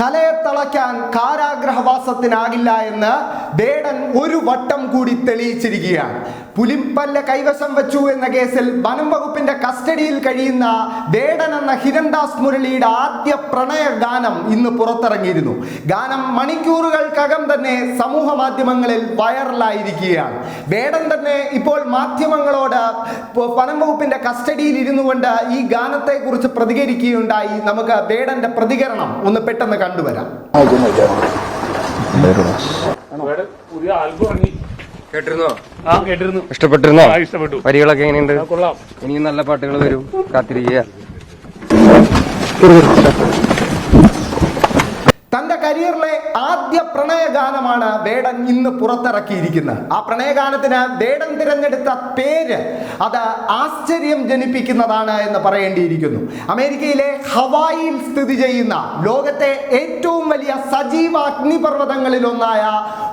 കലയെ തളയ്ക്കാൻ കാരാഗ്രഹവാസത്തിനാകില്ല എന്ന് ബേഡൻ ഒരു വട്ടം കൂടി തെളിയിച്ചിരിക്കുകയാണ്. പുലിപ്പല്ല കൈവശം വെച്ചു എന്ന കേസിൽ വനം വകുപ്പിന്റെ കസ്റ്റഡിയിൽ കഴിയുന്ന വേടൻ എന്ന ഹിരൺദാസ് മുരളിയുടെ ആദ്യ പ്രണയ ഗാനം ഇന്ന് പുറത്തിറങ്ങിയിരുന്നു. ഗാനം മണിക്കൂറുകൾക്കകം തന്നെ സമൂഹ മാധ്യമങ്ങളിൽ വൈറലായിരിക്കുകയാണ്. വേടൻ തന്നെ ഇപ്പോൾ മാധ്യമങ്ങളോട് വനം വകുപ്പിന്റെ കസ്റ്റഡിയിൽ ഇരുന്നു കൊണ്ട് ഈ ഗാനത്തെ കുറിച്ച് പ്രതികരിക്കുകയുണ്ടായി. നമുക്ക് വേടന്റെ പ്രതികരണം ഒന്ന് പെട്ടെന്ന് കണ്ടുവരാം. പുതിയ ആൽബം ഇറങ്ങി. കേട്ടിരുന്നോ? ആ കേട്ടിരുന്നു. ഇഷ്ടപ്പെട്ടിരുന്നോ? ആ, ഇഷ്ടപ്പെട്ടു. വരികളൊക്കെ എങ്ങനെയുണ്ട്? കൊള്ളാം. ഇനിയും നല്ല പാട്ടുകൾ വരും. കാത്തിരിക്കുക. തന്റെ കരിയറിലെ ആദ്യ പ്രണയഗാനമാണ് ബേഡൻ ഇന്ന് പുറത്തിറക്കിയിരിക്കുന്നത്. ആ പ്രണയഗാനത്തിന് ബേഡൻ തിരഞ്ഞെടുത്ത പേര് അത് ആശ്ചര്യം ജനിപ്പിക്കുന്നതാണ് എന്ന് പറയേണ്ടിയിരിക്കുന്നു. അമേരിക്കയിലെ ഹവായിൽ സ്ഥിതി ചെയ്യുന്ന ലോകത്തെ ഏറ്റവും വലിയ സജീവ അഗ്നിപർവതങ്ങളിൽ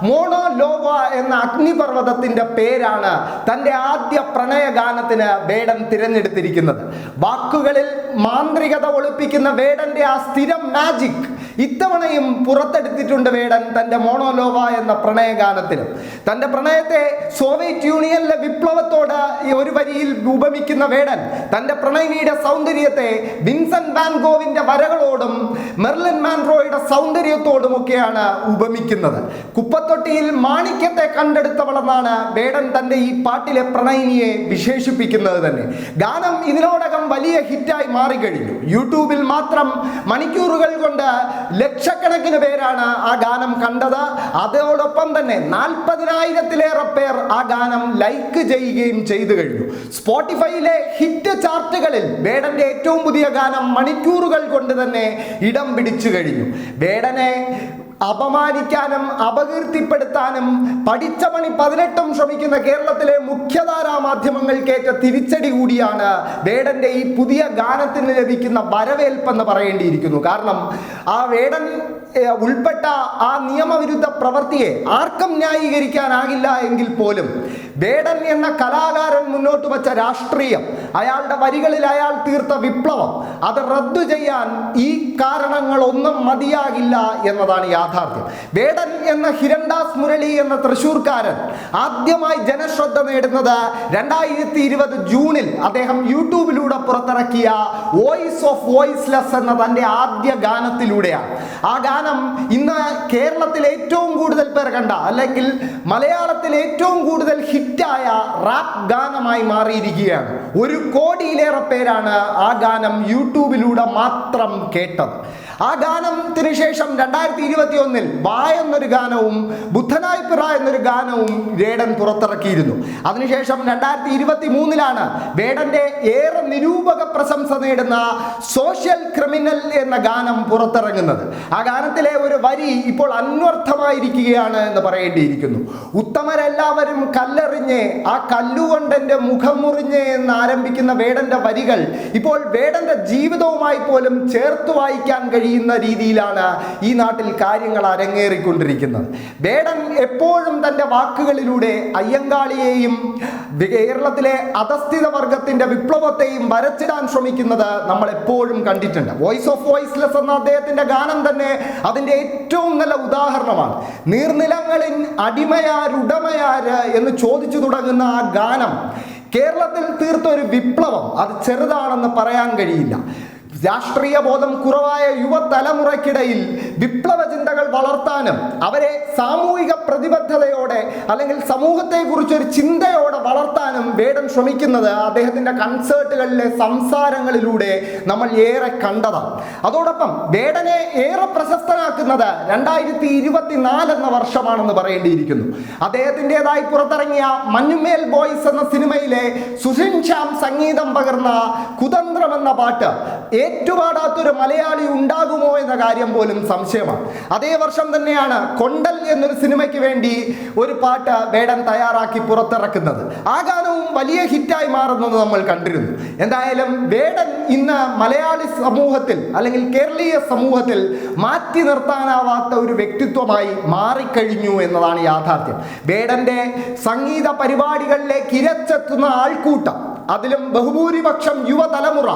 ഒന്നായ മോണോ ലോവ എന്ന അഗ്നിപർവതത്തിന്റെ പേരാണ് തന്റെ ആദ്യ പ്രണയഗാനത്തിന് വേടൻ തിരഞ്ഞെടുത്തിരിക്കുന്നത്. വാക്കുകളിൽ മാന്ത്രികത ഒളിപ്പിക്കുന്ന വേടന്റെ ആ സ്ഥിരം മാജിക് ഇത്തവണയും പുറത്തെടുത്തിട്ടുണ്ട് വേടൻ തന്റെ മോണോലോവ എന്ന പ്രണയഗാനത്തിലും തന്റെ പ്രണയത്തെ സോവിയറ്റ് യൂണിയനിലെ വിപ്ലവത്തോട് ഒരു വരിയിൽ ഉപമിക്കുന്ന വേടൻ തന്റെ പ്രണയിനിയുടെ സൗന്ദര്യത്തെ വിൻസൻ വാൻഗോവിന്റെ വരകളോടും മെർലിൻ മാൻറോയുടെ സൗന്ദര്യത്തോടുമൊക്കെയാണ് ഉപമിക്കുന്നത്. കുപ്പത്തൊട്ടിയിൽ മാണിക്യത്തെ കണ്ടെടുത്തവളെന്നാണ് വേടൻ തന്റെ ഈ പാട്ടിലെ പ്രണയിനിയെ വിശേഷിപ്പിക്കുന്നത് തന്നെ. ഗാനം ഇതിനോടകം വലിയ ഹിറ്റായി മാറിക്കഴിഞ്ഞു. യൂട്യൂബിൽ മാത്രം മണിക്കൂറുകൾ കൊണ്ട് ലക്ഷക്കണക്കിന് പേരാണ് ആ ഗാനം കണ്ടത്. അതോടൊപ്പം തന്നെ നാൽപ്പതിനായിരത്തിലേറെ പേർ ആ ഗാനം ലൈക്ക് ചെയ്യുകയും ചെയ്തു കഴിഞ്ഞു. സ്പോട്ടിഫൈയിലെ ഹിറ്റ് ചാർട്ടുകളിൽ വേടന്റെ ഏറ്റവും പുതിയ ഗാനം മണിക്കൂറുകൾ കൊണ്ട് തന്നെ ഇടം പിടിച്ചു കഴിഞ്ഞു. വേടനെ അപമാനിക്കാനും അപകീർത്തിപ്പെടുത്താനും പഠിച്ച പണി പതിനെട്ടും ശ്രമിക്കുന്ന കേരളത്തിലെ മുഖ്യധാരാ മാധ്യമങ്ങൾക്കേറ്റ തിരിച്ചടി കൂടിയാണ് വേടന്റെ ഈ പുതിയ ഗാനത്തിന് ലഭിക്കുന്ന വരവേൽപ്പെന്ന് പറയേണ്ടിയിരിക്കുന്നു. കാരണം ആ വേടൻ ഉൾപ്പെട്ട ആ നിയമവിരുദ്ധ പ്രവൃത്തിയെ ആർക്കും ന്യായീകരിക്കാനാകില്ല എങ്കിൽ പോലും വേടൻ എന്ന കലാകാരൻ മുന്നോട്ട് വച്ച രാഷ്ട്രീയം അയാളുടെ വരികളിൽ അയാൾ തീർത്ത വിപ്ലവം അത് റദ്ദു ചെയ്യാൻ ഈ കാരണങ്ങളൊന്നും മതിയാകില്ല എന്നതാണ് യാഥാർത്ഥ്യം. വേടൻ എന്ന ഹിരൺദാസ് മുരളി എന്ന തൃശൂർക്കാരൻ ആദ്യമായി ജനശ്രദ്ധ നേടുന്നത് രണ്ടായിരത്തി ഇരുപത് ജൂണിൽ അദ്ദേഹം യൂട്യൂബിലൂടെ പുറത്തിറക്കിയ വോയിസ് ഓഫ് വോയിസ്ലെസ് എന്ന തന്റെ ആദ്യ ഗാനത്തിലൂടെയാണ്. ആ ഗാനം ഇന്ന് കേരളത്തിൽ ഏറ്റവും കൂടുതൽ പേർ കണ്ട അല്ലെങ്കിൽ മലയാളത്തിൽ ഏറ്റവും കൂടുതൽ ഹിറ്റായ റാപ്പ് ഗാനമായി മാറിയിരിക്കുകയാണ്. ഒരു കോടിയിലേറെ പേരാണ് ആ ഗാനം യൂട്യൂബിലൂടെ മാത്രം കേട്ടത്. ആ ഗാനത്തിന് ശേഷം രണ്ടായിരത്തി ഇരുപത്തി ഒന്നിൽ വാ എന്നൊരു ഗാനവും ബുദ്ധനായ് പിറ എന്നൊരു ഗാനവും വേടൻ പുറത്തിറക്കിയിരുന്നു. അതിനുശേഷം രണ്ടായിരത്തി ഇരുപത്തി മൂന്നിലാണ് വേടന്റെ ഏറെ നിരൂപക പ്രശംസ നേടുന്ന സോഷ്യൽ ക്രിമിനൽ എന്ന ഗാനം പുറത്തിറങ്ങുന്നത്. ആ ഗാനത്തിലെ ഒരു വരി ഇപ്പോൾ അന്വർത്ഥമായിരിക്കുകയാണ് എന്ന് പറയേണ്ടിയിരിക്കുന്നു. ഉത്തമരെല്ലാവരും കല്ലെറിഞ്ഞ് ആ കല്ലുകൊണ്ട് എന്റെ മുഖം മുറിഞ്ഞ് എന്ന് ആരംഭിക്കുന്ന വേടന്റെ വരികൾ ഇപ്പോൾ വേടന്റെ ജീവിതവുമായി പോലും ചേർത്ത് വായിക്കാൻ കഴിയുന്ന രീതിയിലാണ് ഈ നാട്ടിൽ കാര്യങ്ങൾ അരങ്ങേറിക്കൊണ്ടിരിക്കുന്നത്. വേടൻ എപ്പോഴും തന്റെ വാക്കുകളിലൂടെ അയ്യങ്കാളിയെയും കേരളത്തിലെ അധസ്ഥിത വർഗത്തിന്റെ വിപ്ലവത്തെയും വരച്ചിടാൻ ശ്രമിക്കുന്നത് നമ്മൾ എപ്പോഴും കണ്ടിട്ടുണ്ട്. വോയിസ് ഓഫ് വോയിസ്ലെസ് എന്ന അദ്ദേഹത്തിന്റെ ഗാനം തന്നെ അതിന്റെ ഏറ്റവും നല്ല ഉദാഹരണമാണ്. നീർനിലങ്ങളിൽ അടിമയാരുടമയാര് എന്ന് ചോദിച്ചു തുടങ്ങുന്ന ആ ഗാനം കേരളത്തിൽ തീർത്ത ഒരു വിപ്ലവം. അത് ചെറുതാണെന്ന് പറയാൻ കഴിയില്ല. രാഷ്ട്രീയ ബോധം കുറവായ യുവതലമുറയ്ക്കിടയിൽ വിപ്ലവ ചിന്തകൾ വളർത്താനും അവരെ സാമൂഹിക പ്രതിബദ്ധതയോടെ അല്ലെങ്കിൽ സമൂഹത്തെക്കുറിച്ച് ഒരു ചിന്തയോടെ വളർത്താനും വേടൻ ശ്രമിക്കുന്നത് അദ്ദേഹത്തിന്റെ കൺസേർട്ടുകളിലെ സംസാരങ്ങളിലൂടെ നമ്മൾ ഏറെ കണ്ടതാണ്. അതോടൊപ്പം വേടനെ ഏറെ പ്രശസ്തനാക്കുന്നത് രണ്ടായിരത്തി ഇരുപത്തിനാല് എന്ന വർഷമാണെന്ന് പറയേണ്ടിയിരിക്കുന്നു. അദ്ദേഹത്തിന്റെതായി പുറത്തിറങ്ങിയ മഞ്ഞുമേൽ ബോയ്സ് എന്ന സിനിമയിലെ സുഷിൻ ശ്യാം സംഗീതം പകർന്ന കുതന്ത്രം എന്ന പാട്ട് ഏറ്റുപാടാത്തൊരു മലയാളി ഉണ്ടാകുമോ എന്ന കാര്യം പോലും സംശയമാണ്. അതേ വർഷം തന്നെയാണ് കൊണ്ടൽ എന്നൊരു സിനിമയ്ക്ക് വേണ്ടി ഒരു പാട്ട് വേടൻ തയ്യാറാക്കി പുറത്തിറക്കുന്നത്. ആ ഗാനവും വലിയ ഹിറ്റായി മാറുന്നത് നമ്മൾ കണ്ടിരുന്നു. എന്തായാലും വേടൻ ഇന്ന് മലയാളി സമൂഹത്തിൽ അല്ലെങ്കിൽ കേരളീയ സമൂഹത്തിൽ മാറ്റി നിർത്താനാവാത്ത ഒരു വ്യക്തിത്വമായി മാറിക്കഴിഞ്ഞു എന്നതാണ് യാഥാർത്ഥ്യം. വേടന്റെ സംഗീത പരിപാടികളിലേക്ക് ഇരച്ചെത്തുന്ന ആൾക്കൂട്ടം അതിലും ബഹുഭൂരിപക്ഷം യുവതലമുറ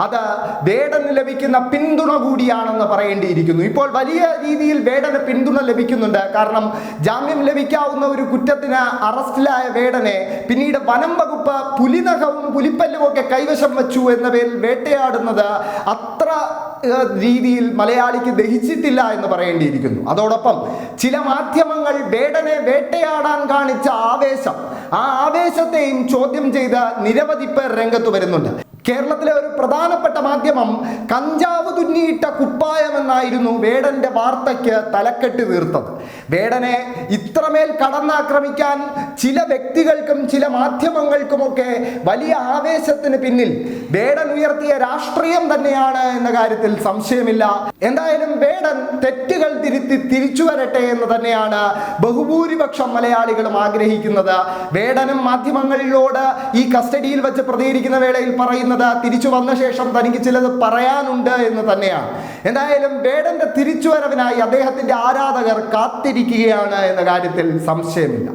അത് വേടന് ലഭിക്കുന്ന പിന്തുണ കൂടിയാണെന്ന് പറയേണ്ടിയിരിക്കുന്നു. ഇപ്പോൾ വലിയ രീതിയിൽ വേടന് പിന്തുണ ലഭിക്കുന്നുണ്ട്. കാരണം ജാമ്യം ലഭിക്കാവുന്ന ഒരു കുറ്റത്തിന് അറസ്റ്റിലായ വേടനെ പിന്നീട് വനം വകുപ്പ് പുലിനഖവും പുലിപ്പല്ലും ഒക്കെ കൈവശം വെച്ചു എന്ന പേരിൽ വേട്ടയാടുന്നത് അത്ര രീതിയിൽ മലയാളിക്ക് ദഹിച്ചിട്ടില്ല എന്ന് പറയേണ്ടിയിരിക്കുന്നു. അതോടൊപ്പം ചില മാധ്യമങ്ങൾ വേടനെ വേട്ടയാടാൻ കാണിച്ച ആവേശം ആ ആവേശത്തെയും ചോദ്യം ചെയ്ത നിരവധി പേർ രംഗത്ത് വരുന്നുണ്ട്. കേരളത്തിലെ ഒരു പ്രധാനപ്പെട്ട മാധ്യമം കഞ്ചാവ് തുന്നിയിട്ട കുപ്പായമെന്നായിരുന്നു വേടന്റെ വാർത്തയ്ക്ക് തലക്കെട്ട് തീർത്തത് വേടനെ ഇത്രമേൽ കടന്നാക്രമിക്കാൻ ചില വ്യക്തികൾക്കും ചില മാധ്യമങ്ങൾക്കുമൊക്കെ വലിയ ആവേശത്തിന് പിന്നിൽ വേടൻ ഉയർത്തിയ രാഷ്ട്രീയം തന്നെയാണ് എന്ന കാര്യത്തിൽ സംശയമില്ല. എന്തായാലും വേടൻ തെറ്റുകൾ തിരുത്തി തിരിച്ചു വരട്ടെ എന്ന് തന്നെയാണ് ബഹുഭൂരിപക്ഷം മലയാളികളും ആഗ്രഹിക്കുന്നത്. വേടനും മാധ്യമങ്ങളിലോട് ഈ കസ്റ്റഡിയിൽ വെച്ച് പ്രതികരിക്കുന്ന വേളയിൽ പറയുന്നത് തിരിച്ചു വന്ന ശേഷം തനിക്ക് ചിലത് പറയാനുണ്ട് എന്ന് തന്നെയാണ്. എന്തായാലും വേടന്റെ തിരിച്ചുവരവിനായി അദ്ദേഹത്തിന്റെ ആരാധകർ കാത്തിരിക്കുകയാണ് എന്ന കാര്യത്തിൽ സംശയമില്ല.